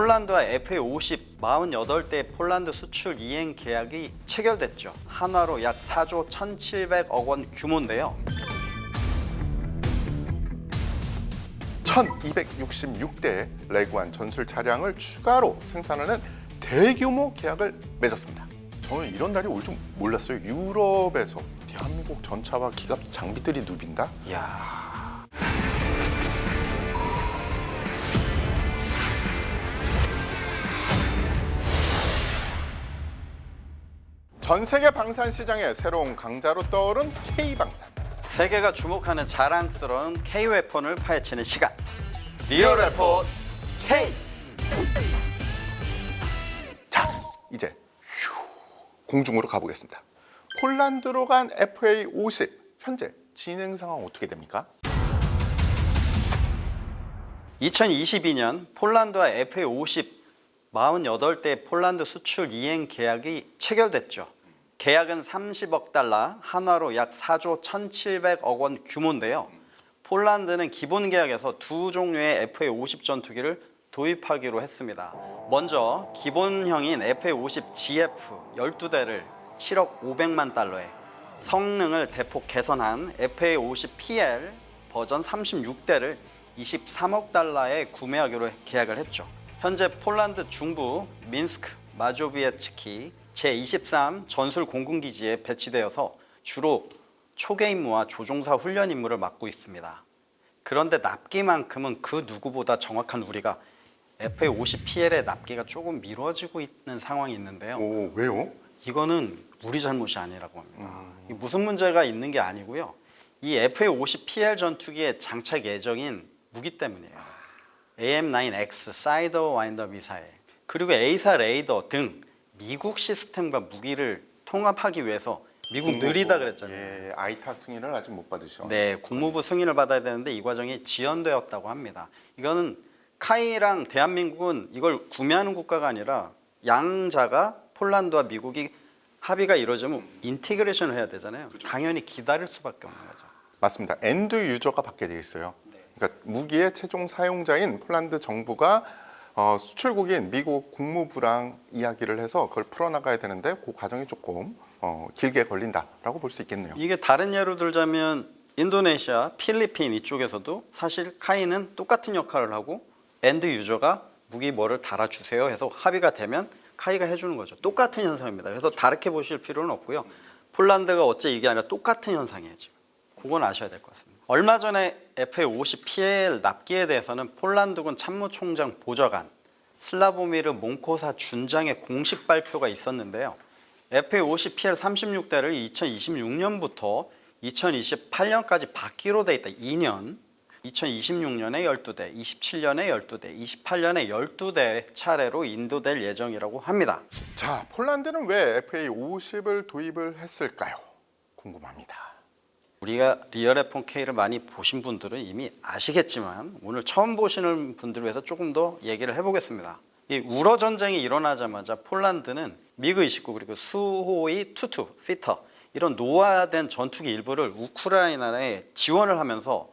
폴란드와 FA50 48대 폴란드 수출 이행 계약이 체결됐죠. 한화로 약 4조 1,700억 원 규모인데요. 1266대 레구안 전술 차량을 추가로 생산하는 대규모 계약을 맺었습니다. 저는 이런 날이 올 줄 몰랐어요. 유럽에서 대한민국 전차와 기갑 장비들이 누빈다? 이야. 전 세계 방산 시장의 새로운 강자로 떠오른 K방산. 세계가 주목하는 자랑스러운 K-웨폰을 파헤치는 시간. 리얼 레포트 K! 자, 이제 휴, 공중으로 가보겠습니다. 폴란드로 간 FA50 현재 진행 상황 어떻게 됩니까? 2022년 폴란드와 FA50 48대 폴란드 수출 이행 계약이 체결됐죠. 계약은 30억 달러, 한화로 약 4조 1,700억 원 규모인데요. 폴란드는 기본 계약에서 두 종류의 FA50 전투기를 도입하기로 했습니다. 먼저 기본형인 FA50 GF 12대를 7억 500만 달러에 성능을 대폭 개선한 FA50PL 버전 36대를 23억 달러에 구매하기로 계약을 했죠. 현재 폴란드 중부 민스크 마조비에츠키 제23 전술 공군기지에 배치되어서 주로 초계 임무와 조종사 훈련 임무를 맡고 있습니다. 그런데 납기만큼은 그 누구보다 정확한 우리가 FA50PL의 납기가 조금 미뤄지고 있는 상황이 있는데요. 오, 왜요? 이거는 우리 잘못이 아니라고 합니다. 이 무슨 문제가 있는 게 아니고요. 이 FA50PL 전투기의 장착 예정인 무기 때문이에요. AM9X 사이더 와인더 미사일 그리고 A사 레이더 등 미국 시스템과 무기를 통합하기 위해서 미국 느리다 그랬잖아요. 예, 아이타 승인을 아직 못 받으셔. 네, 국무부 승인을 받아야 되는데 이 과정이 지연되었다고 합니다. 이거는 카이랑 대한민국은 이걸 구매하는 국가가 아니라 양자가 폴란드와 미국이 합의가 이루어지면 인티그레이션을 해야 되잖아요. 당연히 기다릴 수밖에 없는 거죠. 맞습니다. 엔드 유저가 받게 돼 있어요. 그러니까 무기의 최종 사용자인 폴란드 정부가 어, 수출국인 미국 국무부랑 이야기를 해서 그걸 풀어나가야 되는데 그 과정이 조금 어, 길게 걸린다라고 볼 수 있겠네요. 이게 다른 예로 들자면 인도네시아, 필리핀 이쪽에서도 사실 카이는 똑같은 역할을 하고 엔드 유저가 무기 뭐를 달아주세요 해서 합의가 되면 카이가 해주는 거죠. 똑같은 현상입니다. 그래서 다르게 보실 필요는 없고요. 폴란드가 어째 이게 아니라 똑같은 현상이에요 지금. 그건 아셔야 될 것 같습니다. 얼마 전에 FA50PL 납기에 대해서는 폴란드군 참모총장 보좌관 슬라보미르 몽코사 준장의 공식 발표가 있었는데요. FA50PL 36대를 2026년부터 2028년까지 받기로 돼 있다. 2년. 2026년에 12대, 27년에 12대, 28년에 12대 차례로 인도될 예정이라고 합니다. 자, 폴란드는 왜 FA50을 도입을 했을까요? 궁금합니다. 우리가 리얼 F1 K를 많이 보신 분들은 이미 아시겠지만 오늘 처음 보시는 분들을 위해서 조금 더 얘기를 해보겠습니다. 이 우러 전쟁이 일어나자마자 폴란드는 미그 29 그리고 수호이 투투, 피터 이런 노화된 전투기 일부를 우크라이나에 지원을 하면서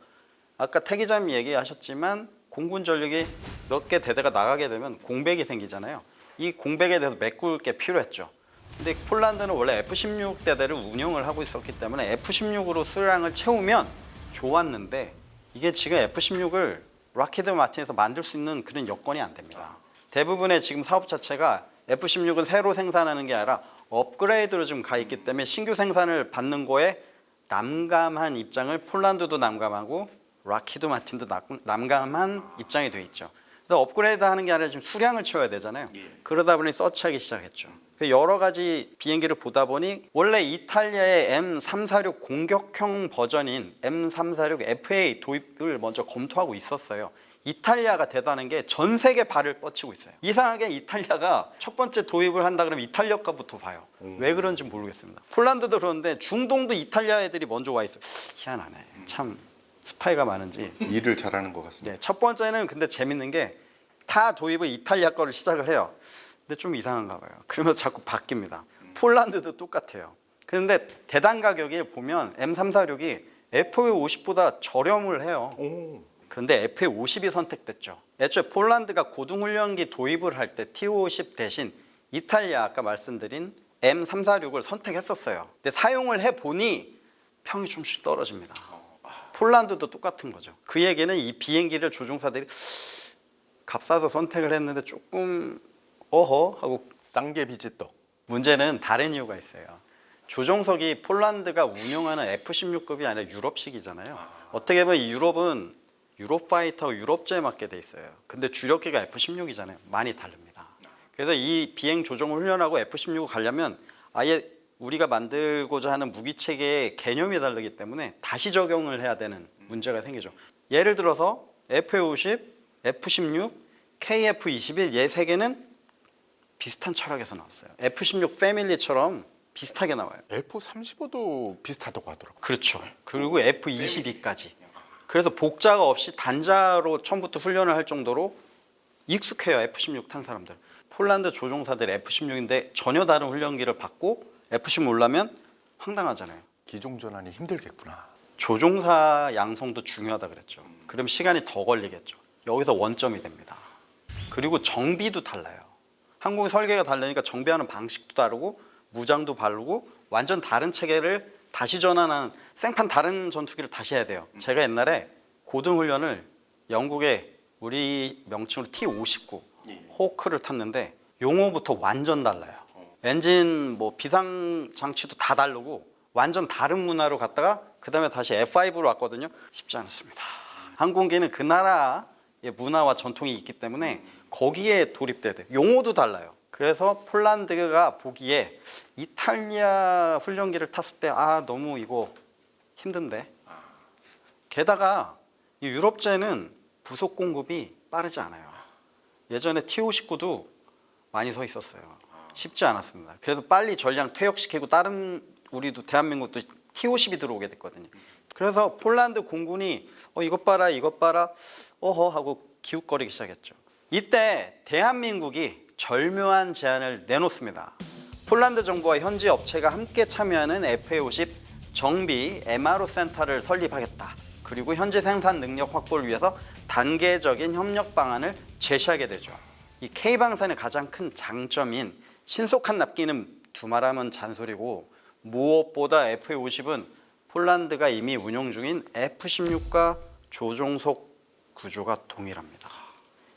아까 태 기자님 얘기하셨지만 공군 전력이 몇 개 대대가 나가게 되면 공백이 생기잖아요. 이 공백에 대해서 메꿀 게 필요했죠. 근데 폴란드는 원래 F-16 대대를 운영을 하고 있었기 때문에 F-16으로 수량을 채우면 좋았는데 이게 지금 F-16을 락히드 마틴에서 만들 수 있는 그런 여건이 안 됩니다. 대부분의 지금 사업 자체가 F-16은 새로 생산하는 게 아니라 업그레이드로 지금 가 있기 때문에 신규 생산을 받는 거에 남감한 입장을 폴란드도 남감하고 락히드 마틴도 남- 남감한 입장이 돼 있죠. 그래서 업그레이드 하는 게 아니라 지금 수량을 채워야 되잖아요. 그러다 보니 서치하기 시작했죠. 그 여러 가지 비행기를 보다 보니 원래 이탈리아의 M346 공격형 버전인 M346 FA 도입을 먼저 검토하고 있었어요. 이탈리아가 대단한 게 전 세계 발을 뻗치고 있어요. 이상하게 이탈리아가 첫 번째 도입을 한다 그러면 이탈리아 가부터 봐요. 왜 그런지 모르겠습니다. 폴란드도 그런데 중동도 이탈리아 애들이 먼저 와 있어요. 희한하네. 참 스파이가 많은지. 일을 잘하는 것 같습니다. 네, 첫 번째는 근데 재밌는 게 다 도입을 이탈리아 거를 시작을 해요. 근데 좀 이상한가 봐요. 그러면서 자꾸 바뀝니다. 폴란드도 똑같아요. 그런데 대당 가격이 보면 M346이 F50보다 저렴을 해요. 오, 근데 FA50이 선택됐죠. 애초에 폴란드가 고등훈련기 도입을 할 때 T50 대신 이탈리아 아까 말씀드린 M346을 선택했었어요. 근데 사용을 해 보니 평이 좀씩 떨어집니다. 폴란드도 똑같은 거죠. 그 얘기는 이 비행기를 조종사들이 값싸서 선택을 했는데 조금 어허 하고 쌍계 비지떡. 문제는 다른 이유가 있어요. 조종석이 폴란드가 운용하는 F-16급이 아니라 유럽식이잖아요. 어떻게 보면 이 유럽은 유럽 파이터 유럽제에 맞게 돼 있어요. 근데 주력기가 F-16이잖아요. 많이 다릅니다. 그래서 이 비행 조종 훈련하고 F-16을 가려면 아예 우리가 만들고자 하는 무기 체계의 개념이 다르기 때문에 다시 적용을 해야 되는 문제가 생기죠. 예를 들어서 F-50, F-16, KF-21 얘 세 개는 비슷한 철학에서 나왔어요. F-16 패밀리처럼 비슷하게 나와요. F35도 비슷하다고 하더라고요. 그렇죠. 그리고 F-22까지. 그래서 복자가 없이 단자로 처음부터 훈련을 할 정도로 익숙해요. F-16 탄 사람들. 폴란드 조종사들 F-16인데 전혀 다른 훈련기를 받고 F-16 올라면 황당하잖아요. 기종 전환이 힘들겠구나. 조종사 양성도 중요하다 그랬죠. 그럼 시간이 더 걸리겠죠. 여기서 원점이 됩니다. 그리고 정비도 달라요. 항공의 설계가 다르니까 정비하는 방식도 다르고 무장도 다르고 완전 다른 체계를 다시 전환하는 생판 다른 전투기를 다시 해야 돼요. 제가 옛날에 고등 훈련을 영국의 우리 명칭으로 T59 호크를 탔는데 용어부터 완전 달라요. 엔진 뭐 비상 장치도 다 다르고 완전 다른 문화로 갔다가 그다음에 다시 F5로 왔거든요. 쉽지 않았습니다. 항공기는 그 나라의 문화와 전통이 있기 때문에 거기에 돌입돼야 돼요. 용어도 달라요. 그래서 폴란드가 보기에 이탈리아 훈련기를 탔을 때 아 너무 이거 힘든데. 게다가 이 유럽제는 부속 공급이 빠르지 않아요. 예전에 T59도 많이 서 있었어요. 쉽지 않았습니다. 그래서 빨리 전량 퇴역시키고 다른 우리도 대한민국도 T50이 들어오게 됐거든요. 그래서 폴란드 공군이 어 이것 봐라 이것 봐라 어허 하고 기웃거리기 시작했죠. 이때 대한민국이 절묘한 제안을 내놓습니다. 폴란드 정부와 현지 업체가 함께 참여하는 FA50 정비 MRO 센터를 설립하겠다. 그리고 현지 생산 능력 확보를 위해서 단계적인 협력 방안을 제시하게 되죠. 이 K방산의 가장 큰 장점인 신속한 납기는 두말하면 잔소리고 무엇보다 FA50은 폴란드가 이미 운용 중인 F16과 조종속 구조가 동일합니다.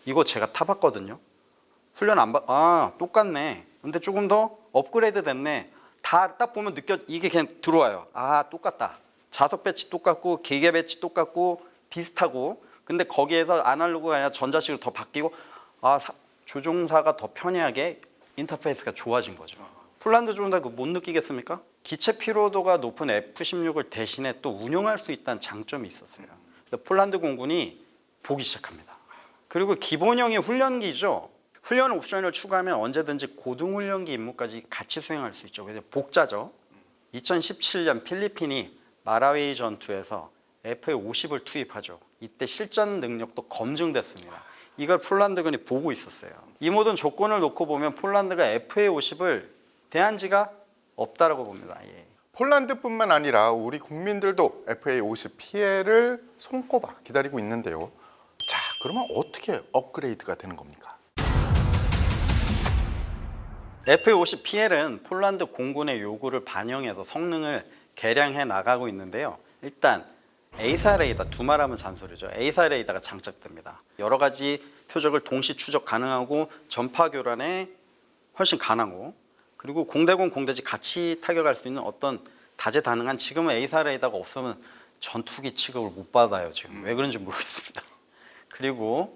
이거 제가 타봤거든요. 훈련 안 받, 아, 똑같네. 근데 조금 더 업그레이드 됐네. 다 딱 보면 느껴, 이게 그냥 들어와요. 아, 똑같다. 자석 배치 똑같고, 기계 배치 똑같고, 비슷하고. 근데 거기에서 아날로그가 아니라 전자식으로 더 바뀌고, 아, 사- 조종사가 더 편리하게 인터페이스가 좋아진 거죠. 폴란드 조종사 그못 느끼겠습니까? 기체 피로도가 높은 F-16을 대신에 또 운용할 수 있다는 장점이 있었어요. 그래서 폴란드 공군이 보기 시작합니다. 그리고 기본형이 훈련기죠. 훈련 옵션을 추가하면 언제든지 고등훈련기 임무까지 같이 수행할 수 있죠. 그래서 복자죠. 2017년 필리핀이 마라웨이 전투에서 FA50을 투입하죠. 이때 실전 능력도 검증됐습니다. 이걸 폴란드군이 보고 있었어요. 이 모든 조건을 놓고 보면 폴란드가 FA50을 대한 지가 없다라고 봅니다. 예. 폴란드뿐만 아니라 우리 국민들도 FA50 피해를 손꼽아 기다리고 있는데요. 자, 그러면 어떻게 업그레이드가 되는 겁니까? F-50 PL은 폴란드 공군의 요구를 반영해서 성능을 개량해 나가고 있는데요. 일단 A사 레이더 두 말하면 잔소리죠. A사 레이더가 장착됩니다. 여러 가지 표적을 동시 추적 가능하고 전파 교란에 훨씬 가능하고 그리고 공대공 공대지 같이 타격할 수 있는 어떤 다재다능한 지금은 A사 레이더가 없으면 전투기 취급을 못 받아요. 지금 왜 그런지 모르겠습니다. 그리고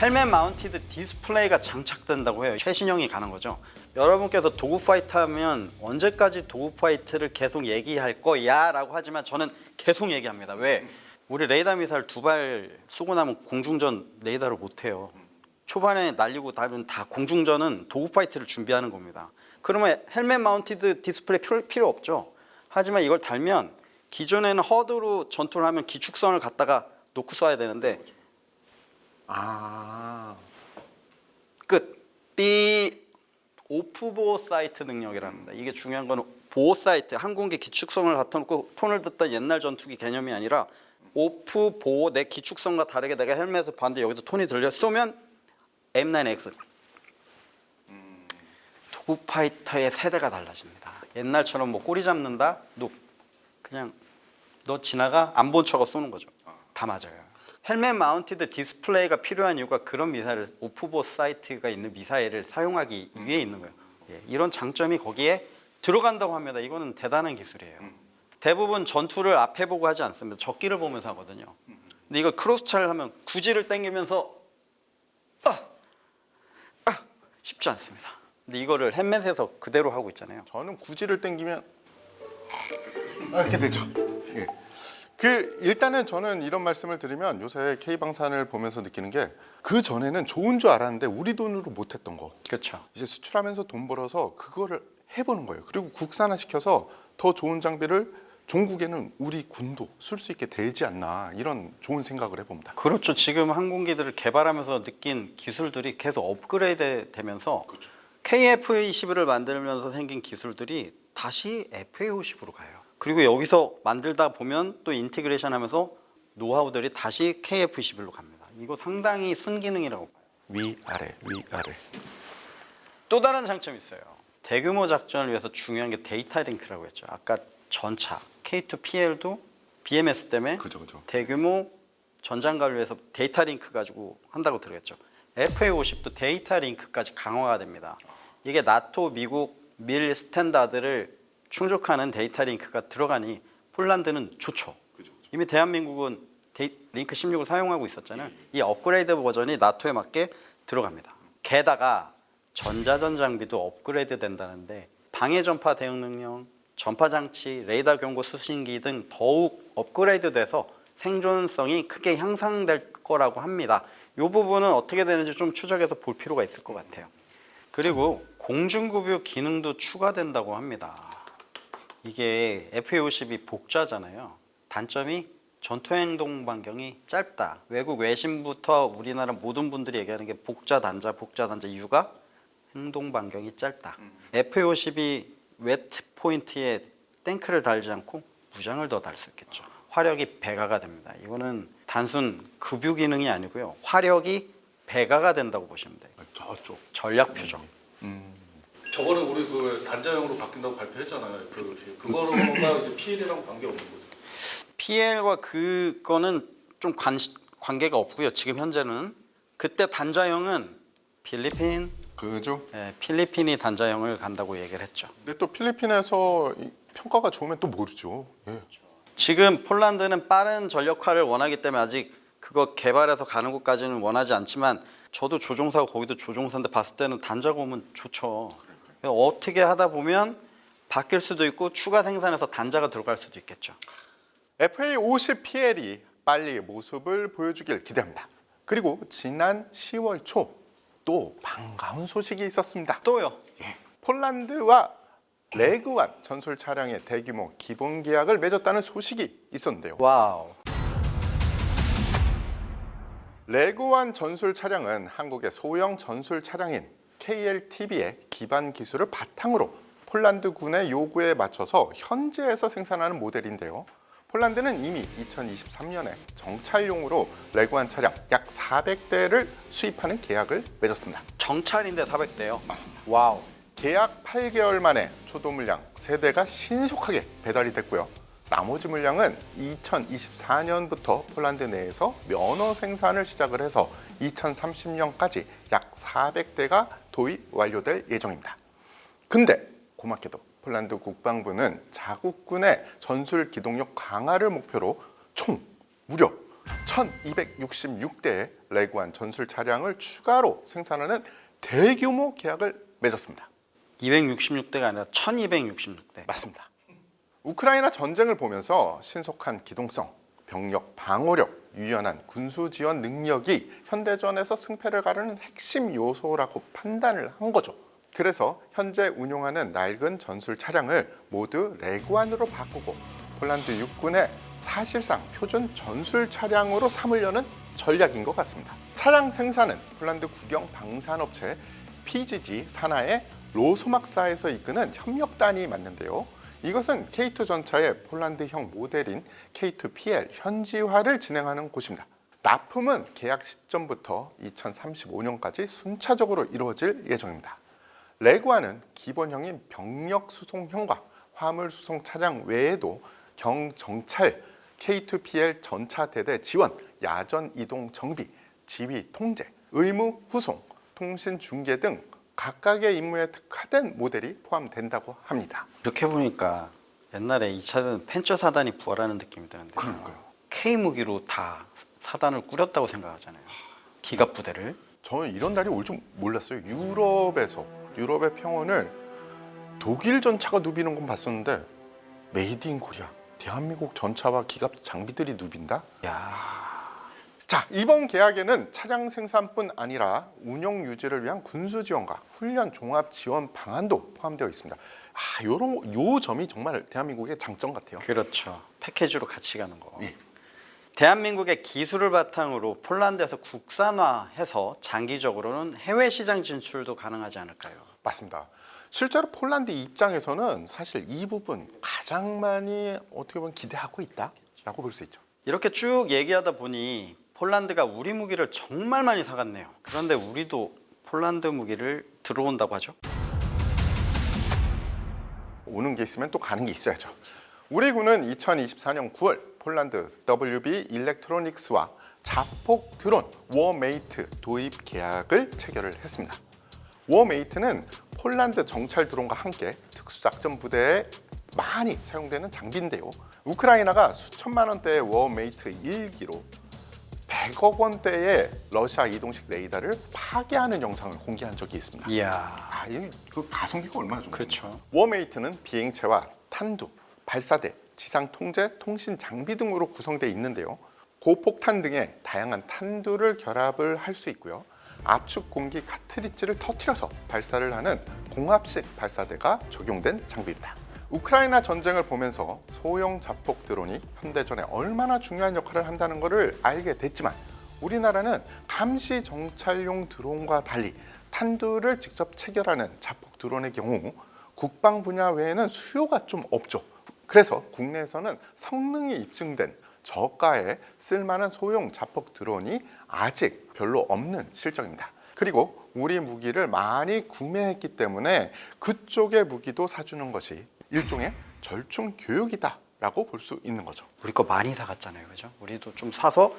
헬멧 마운티드 디스플레이가 장착된다고 해요. 최신형이 가는 거죠. 여러분께서 도구 파이트 하면 언제까지 도구 파이트를 계속 얘기할 거야 라고 하지만 저는 계속 얘기합니다. 왜? 우리 레이더 미사일 두 발 쏘고 나면 공중전 레이더를 못 해요. 초반에 날리고 다면 다 공중전은 도구 파이트를 준비하는 겁니다. 그러면 헬멧 마운티드 디스플레이 필요 없죠. 하지만 이걸 달면 기존에는 허드로 전투를 하면 기축선을 갖다가 놓고 쏴야 되는데 아, 끝. B 오프 보호 사이트 능력이랍니다. 이게 중요한 건 보호 사이트 항공기 기축성을 갖다 놓고 톤을 듣던 옛날 전투기 개념이 아니라 오프 보호 내 기축성과 다르게 내가 헬멧을 봤는데 여기서 톤이 들려 쏘면 M9X 도구 파이터의 세대가 달라집니다. 옛날처럼 뭐 꼬리 잡는다, 너 그냥 너 지나가 안 본 척하고 쏘는 거죠. 다 맞아요. 헬멧 마운티드 디스플레이가 필요한 이유가 그런 미사일을 오프보 사이트가 있는 미사일을 사용하기 위해 있는 거예요. 예, 이런 장점이 거기에 들어간다고 합니다. 이거는 대단한 기술이에요. 대부분 전투를 앞에 보고 하지 않습니다. 적기를 보면서 하거든요. 근데 이걸 크로스차를 하면 구지를 당기면서 아, 아, 쉽지 않습니다. 근데 이거를 헬멧에서 그대로 하고 있잖아요. 저는 구지를 땡기면 이렇게 되죠. 예. 그 일단은 저는 이런 말씀을 드리면 요새 K 방산을 보면서 느끼는 게 그 전에는 좋은 줄 알았는데 우리 돈으로 못했던 거 그렇죠. 이제 수출하면서 돈 벌어서 그거를 해보는 거예요. 그리고 국산화 시켜서 더 좋은 장비를 종국에는 우리 군도 쓸 수 있게 되지 않나 이런 좋은 생각을 해봅니다. 그렇죠. 지금 항공기들을 개발하면서 느낀 기술들이 계속 업그레이드 되면서 KF-21을 만들면서 생긴 기술들이 다시 FA50으로 가요. 그리고 여기서 만들다 보면 또 인티그레이션 하면서 노하우들이 다시 KF-21로 갑니다. 이거 상당히 순기능이라고 봐요. 위 아래 위 아래. 또 다른 장점이 있어요. 대규모 작전을 위해서 중요한 게 데이터 링크라고 했죠. 아까 전차 K2PL도 BMS 때문에 그죠 그죠. 대규모 전장관을 위해서 데이터 링크 가지고 한다고 들었죠. FA50도 데이터 링크까지 강화가 됩니다. 이게 나토, 미국, 밀 스탠다드를 충족하는 데이터 링크가 들어가니 폴란드는 좋죠. 이미 대한민국은 데이, 링크 16을 사용하고 있었잖아요. 이 업그레이드 버전이 나토에 맞게 들어갑니다. 게다가 전자전 장비도 업그레이드 된다는데 방해 전파 대응 능력, 전파 장치, 레이더 경고 수신기 등 더욱 업그레이드돼서 생존성이 크게 향상될 거라고 합니다. 이 부분은 어떻게 되는지 좀 추적해서 볼 필요가 있을 것 같아요. 그리고 공중급유 기능도 추가된다고 합니다. 이게 FA50이 복자잖아요. 단점이 전투 행동 반경이 짧다. 외국 외신부터 우리나라 모든 분들이 얘기하는 게 복자 단자, 복자 단자 이유가 행동 반경이 짧다. FA50이 웨트 포인트에 탱크를 달지 않고 무장을 더 달 수 있겠죠. 화력이 배가가 됩니다. 이거는 단순 급유 기능이 아니고요. 화력이 배가가 된다고 보시면 돼요. 저쪽. 전략 표정. 저거는 우리 그 단자형으로 바뀐다고 발표했잖아요. 그 그거가 이제 PL이랑 관계 없는 거죠. PL과 그거는 좀 관, 관계가 없고요. 지금 현재는 그때 단자형은 필리핀, 그죠. 예, 필리핀이 단자형을 간다고 얘기를 했죠. 근데 또 필리핀에서 이 평가가 좋으면 또 모르죠. 예. 지금 폴란드는 빠른 전력화를 원하기 때문에 아직 그거 개발해서 가는 곳까지는 원하지 않지만 저도 조종사고 거기도 조종사인데 봤을 때는 단자가 오면 좋죠. 어떻게 하다 보면 바뀔 수도 있고 추가 생산해서 단자가 들어갈 수도 있겠죠. FA50 PL이 빨리 모습을 보여주길 기대합니다. 그리고 지난 10월 초 또 반가운 소식이 있었습니다. 또요. 폴란드와 레그완 전술 차량의 대규모 기본 계약을 맺었다는 소식이 있었는데요. 와우. 레그완 전술 차량은 한국의 소형 전술 차량인 KLTB의 기반 기술을 바탕으로 폴란드 군의 요구에 맞춰서 현지에서 생산하는 모델인데요. 폴란드는 이미 2023년에 정찰용으로 레그완 차량 약 400대를 수입하는 계약을 맺었습니다. 정찰인데 400대요. 맞습니다. 와우. 계약 8개월 만에 초도 물량 3대가 신속하게 배달이 됐고요. 나머지 물량은 2024년부터 폴란드 내에서 면허 생산을 시작을 해서 2030년까지 약 400대가 도입 완료될 예정입니다. 근데 고맙게도 폴란드 국방부는 자국군의 전술 기동력 강화를 목표로 총 무려 1266대의 레구안 전술 차량을 추가로 생산하는 대규모 계약을 맺었습니다. 266대가 아니라 1266대. 맞습니다. 우크라이나 전쟁을 보면서 신속한 기동성, 병력 방어력, 유연한 군수 지원 능력이 현대전에서 승패를 가르는 핵심 요소라고 판단을 한 거죠. 그래서 현재 운용하는 낡은 전술 차량을 모두 레구안으로 바꾸고 폴란드 육군의 사실상 표준 전술 차량으로 삼으려는 전략인 것 같습니다. 차량 생산은 폴란드 국영 방산업체 PGG 산하의 로소막사에서 이끄는 협력단이 맞는데요. 이것은 K2 전차의 폴란드형 모델인 K2PL 현지화를 진행하는 곳입니다. 납품은 계약 시점부터 2035년까지 순차적으로 이루어질 예정입니다. 레구아는 기본형인 병력 수송형과 화물 수송 차량 외에도 경정찰, K2PL 전차 대대 지원, 야전 이동 정비, 지휘 통제, 의무 후송, 통신 중계 등 각각의 임무에 특화된 모델이 포함된다고 합니다. 이렇게 보니까 옛날에 2차전 펜처 사단이 부활하는 느낌이 드는데 그러니까요. K 무기로 다 사단을 꾸렸다고 생각하잖아요. 기갑 부대를. 저는 이런 날이 올 줄 몰랐어요. 유럽에서 유럽의 평원을 독일 전차가 누비는 건 봤었는데 메이드 인 코리아 대한민국 전차와 기갑 장비들이 누빈다? 야, 자 이번 계약에는 차량 생산뿐 아니라 운영 유지를 위한 군수 지원과 훈련 종합 지원 방안도 포함되어 있습니다. 아 요런 요 점이 정말 대한민국의 장점 같아요. 그렇죠. 패키지로 같이 가는 거. 예. 대한민국의 기술을 바탕으로 폴란드에서 국산화해서 장기적으로는 해외 시장 진출도 가능하지 않을까요? 맞습니다. 실제로 폴란드 입장에서는 사실 이 부분 가장 많이 어떻게 보면 기대하고 있다라고 볼 수 있죠. 이렇게 쭉 얘기하다 보니 폴란드가 우리 무기를 정말 많이 사갔네요. 그런데 우리도 폴란드 무기를 들어온다고 하죠. 오는 게 있으면 또 가는 게 있어야죠. 우리 군은 2024년 9월 폴란드 WB 일렉트로닉스와 자폭 드론 워메이트 도입 계약을 체결을 했습니다. 워메이트는 폴란드 정찰 드론과 함께 특수작전 부대에 많이 사용되는 장비인데요. 우크라이나가 수천만 원대의 워메이트 1기로 100억 원대의 러시아 이동식 레이더를 파괴하는 영상을 공개한 적이 있습니다. 이야, 아, 이그 가성비가 얼마나 좋은 그렇죠. 워메이트는 비행체와 탄두, 발사대, 지상 통제, 통신 장비 등으로 구성되어 있는데요. 고폭탄 등의 다양한 탄두를 결합을 할 수 있고요. 압축 공기 카트리지를 터트려서 발사를 하는 공합식 발사대가 적용된 장비입니다. 우크라이나 전쟁을 보면서 소형 자폭 드론이 현대전에 얼마나 중요한 역할을 한다는 것을 알게 됐지만 우리나라는 감시 정찰용 드론과 달리 탄두를 직접 체결하는 자폭 드론의 경우 국방 분야 외에는 수요가 좀 없죠. 그래서 국내에서는 성능이 입증된 저가에 쓸만한 소형 자폭 드론이 아직 별로 없는 실정입니다. 그리고 우리 무기를 많이 구매했기 때문에 그쪽의 무기도 사주는 것이 일종의 절충 교육이다 라고 볼 수 있는 거죠. 우리 거 많이 사갔잖아요, 그죠? 우리도 좀 사서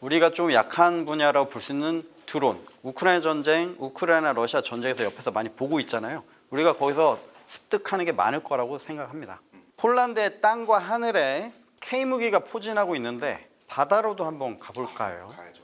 우리가 좀 약한 분야라고 볼 수 있는 드론, 우크라이나 전쟁, 우크라이나 러시아 전쟁에서 옆에서 많이 보고 있잖아요. 우리가 거기서 습득하는 게 많을 거라고 생각합니다. 폴란드의 땅과 하늘에 K 무기가 포진하고 있는데 바다로도 한번 가볼까요? 가야죠.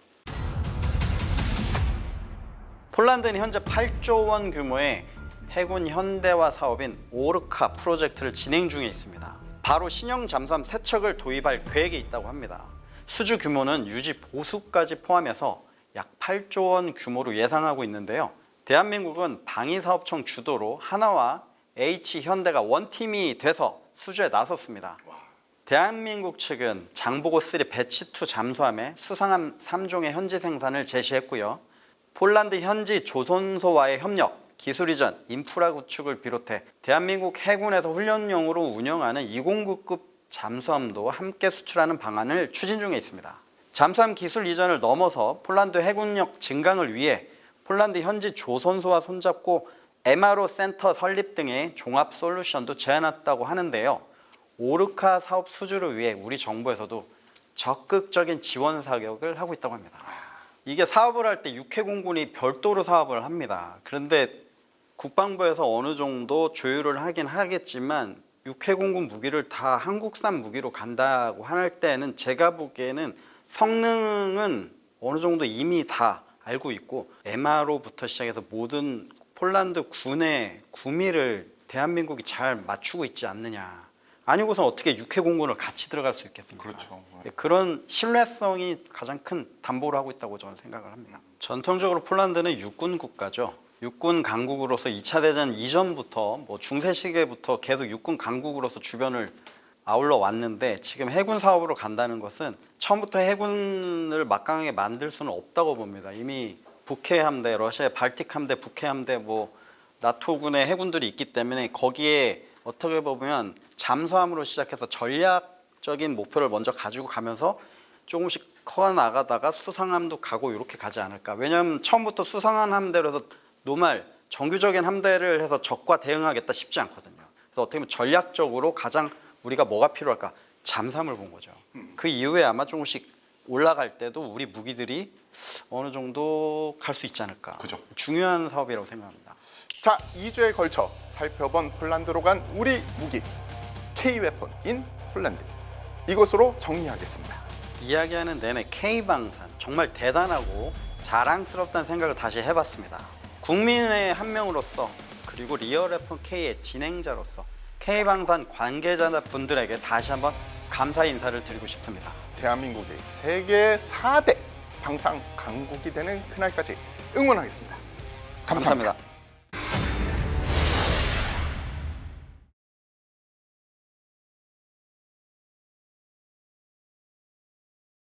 폴란드는 현재 8조 원 규모의 해군 현대화 사업인 오르카 프로젝트를 진행 중에 있습니다. 바로 신형 잠수함 세 척을 도입할 계획이 있다고 합니다. 수주 규모는 유지 보수까지 포함해서 약 8조 원 규모로 예상하고 있는데요. 대한민국은 방위사업청 주도로 하나와 H 현대가 원팀이 돼서 수주에 나섰습니다. 대한민국 측은 장보고 3 배치 2 잠수함의 수상함 3종의 현지 생산을 제시했고요. 폴란드 현지 조선소와의 협력, 기술 이전, 인프라 구축을 비롯해 대한민국 해군에서 훈련용으로 운영하는 209급 잠수함도 함께 수출하는 방안을 추진 중에 있습니다. 잠수함 기술 이전을 넘어서 폴란드 해군력 증강을 위해 폴란드 현지 조선소와 손잡고 MRO 센터 설립 등의 종합 솔루션도 제안했다고 하는데요. 오르카 사업 수주를 위해 우리 정부에서도 적극적인 지원 사격을 하고 있다고 합니다. 이게 사업을 할 때 육해공군이 별도로 사업을 합니다. 그런데 국방부에서 어느 정도 조율을 하긴 하겠지만 육해공군 무기를 다 한국산 무기로 간다고 할 때는 제가 보기에는 성능은 어느 정도 이미 다 알고 있고 MRO부터 시작해서 모든 폴란드 군의 구미를 대한민국이 잘 맞추고 있지 않느냐. 아니고선 어떻게 육해공군을 같이 들어갈 수 있겠습니까? 그렇죠. 네, 그런 신뢰성이 가장 큰 담보를 하고 있다고 저는 생각을 합니다. 전통적으로 폴란드는 육군 국가죠. 육군 강국으로서 2차 대전 이전부터 뭐 중세 시기부터 계속 육군 강국으로서 주변을 아울러 왔는데 지금 해군 사업으로 간다는 것은 처음부터 해군을 막강하게 만들 수는 없다고 봅니다. 이미 북해 함대, 러시아의 발틱 함대, 북해 함대, 뭐 나토군의 해군들이 있기 때문에 거기에 어떻게 보면 잠수함으로 시작해서 전략적인 목표를 먼저 가지고 가면서 조금씩 커 나가다가 수상함도 가고 이렇게 가지 않을까. 왜냐하면 처음부터 수상한 함대로 해서 노말 정규적인 함대를 해서 적과 대응하겠다 쉽지 않거든요. 그래서 어떻게 보면 전략적으로 가장 우리가 뭐가 필요할까? 잠수함을 본 거죠. 그 이후에 아마 조금씩 올라갈 때도 우리 무기들이 어느 정도 갈 수 있지 않을까. 그죠. 중요한 사업이라고 생각합니다. 자, 2주에 걸쳐 살펴본 폴란드로 간 우리 무기 K-웨폰 인 폴란드. 이것으로 정리하겠습니다. 이야기하는 내내 K방산 정말 대단하고 자랑스럽다는 생각을 다시 해봤습니다. 국민의 한 명으로서 그리고 리얼 F K의 진행자로서 K방산 관계자분들에게 다시 한번 감사 인사를 드리고 싶습니다. 대한민국이 세계 4대 방산 강국이 되는 그날까지 응원하겠습니다. 감사합니다. 감사합니다.